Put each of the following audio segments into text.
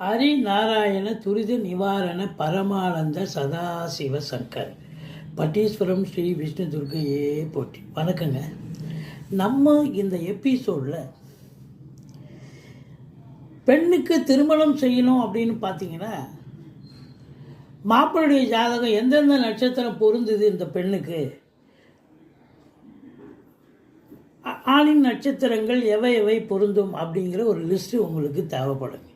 ஹரி நாராயண துரித நிவாரண பரமானந்த சதாசிவ சங்கர். பட்டீஸ்வரம் ஸ்ரீ விஷ்ணு துர்க்கையே போட்டி வணக்கங்க. நம்ம இந்த எபிசோடில் பெண்ணுக்கு திருமணம் செய்யணும் அப்படின்னு பார்த்தீங்கன்னா மாப்பிள்ளையுடைய ஜாதகம் எந்தெந்த நட்சத்திரம் பொருந்துது இந்த பெண்ணுக்கு? ஆணின் நட்சத்திரங்கள் எவை எவை பொருந்தும் அப்படிங்கிற ஒரு லிஸ்ட்டு உங்களுக்கு தேவைப்படுங்க.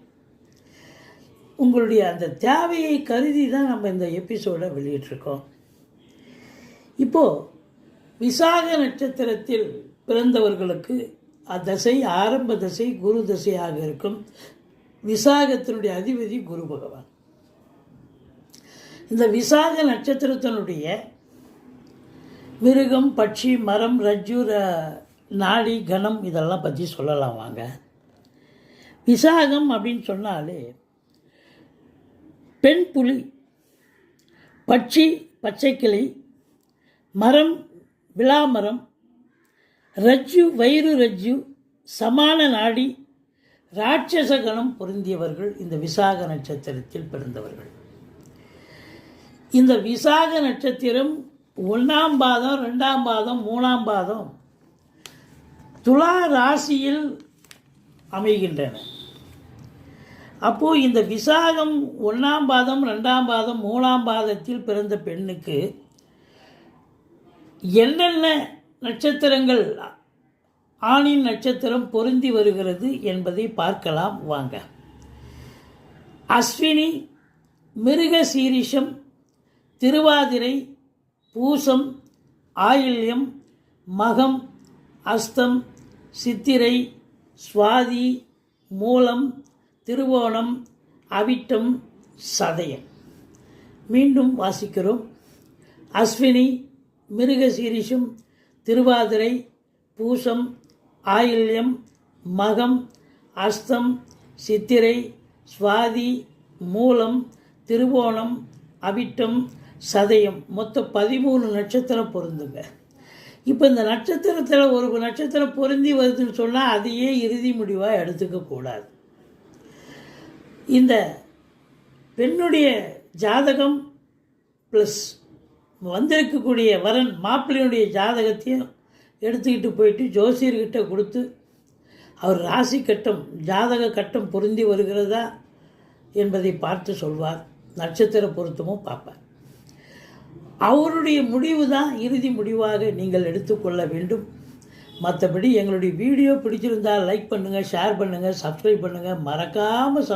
உங்களுடைய அந்த தேவையை கருதி தான் நம்ம இந்த எபிசோடை வெளியிட்டிருக்கோம். இப்போது விசாக நட்சத்திரத்தில் பிறந்தவர்களுக்கு அத்தசை ஆரம்ப தசை குரு தசையாக இருக்கும் விசாகத்தினுடைய அதிபதி குரு பகவான். இந்த விசாக நட்சத்திரத்தினுடைய மிருகம் பட்சி மரம் ரஜ்ஜு நாடி கணம் இதெல்லாம் பற்றி சொல்லலாம் வாங்க. விசாகம் அப்படின்னு சொன்னாலே பெண் புலி பட்சி பச்சைக்கிளி மரம் விளாமரம் ரஜ்ஜு வயிறு ரஜ்ஜு சமான நாடி ராட்சசகணம் பொருந்தியவர்கள் இந்த விசாக நட்சத்திரத்தில் பிறந்தவர்கள். இந்த விசாக நட்சத்திரம் ஒன்றாம் பாதம் ரெண்டாம் பாதம் மூணாம் பாதம் துலா ராசியில் அமைகின்றன. அப்போது இந்த விசாகம் ஒன்றாம் பாதம் ரெண்டாம் பாதம் மூணாம் பாதத்தில் பிறந்த பெண்ணுக்கு என்னென்ன நட்சத்திரங்கள் ஆணின் நட்சத்திரம் பொருந்தி வருகிறது என்பதை பார்க்கலாம் வாங்க. அஸ்வினி மிருக சீரிஷம் திருவாதிரை பூசம் ஆயில்யம் மகம் அஸ்தம் சித்திரை சுவாதி மூலம் திருவோணம் அவிட்டம் சதயம். மீண்டும் வாசிக்கிறோம். அஸ்வினி மிருகசீரிஷம் திருவாதிரை பூசம் ஆயில்யம் மகம் அஸ்தம் சித்திரை சுவாதி மூலம் திருவோணம் அவிட்டம் சதயம். மொத்தம் பதிமூணு நட்சத்திரம் பொருந்துங்க. இப்போ இந்த நட்சத்திரத்தில் ஒரு நட்சத்திரம் பொருந்தி வருதுன்னு சொன்னால் அதையே இறுதி முடிவாக எடுத்துக்கக்கூடாது இந்த பெண்ணுடைய ஜாதகம் ப்ளஸ் வந்திருக்கக்கூடிய வரன் மாப்பிள்ளையுடைய ஜாதகத்தையும் எடுத்துக்கிட்டு போயிட்டு ஜோசியர்கிட்ட கொடுத்து அவர் ராசி கட்டம் ஜாதக கட்டம் பொருந்தி வருகிறதா என்பதை பார்த்து சொல்வார். நட்சத்திர பொருத்தமும் பார்ப்பார். அவருடைய முடிவு தான் இறுதி முடிவாக நீங்கள் எடுத்துக்கொள்ள வேண்டும். மற்றபடி எங்களுடைய வீடியோ பிடிச்சிருந்தால் லைக் பண்ணுங்கள் ஷேர் பண்ணுங்கள் சப்ஸ்கிரைப் பண்ணுங்கள் மறக்காமல்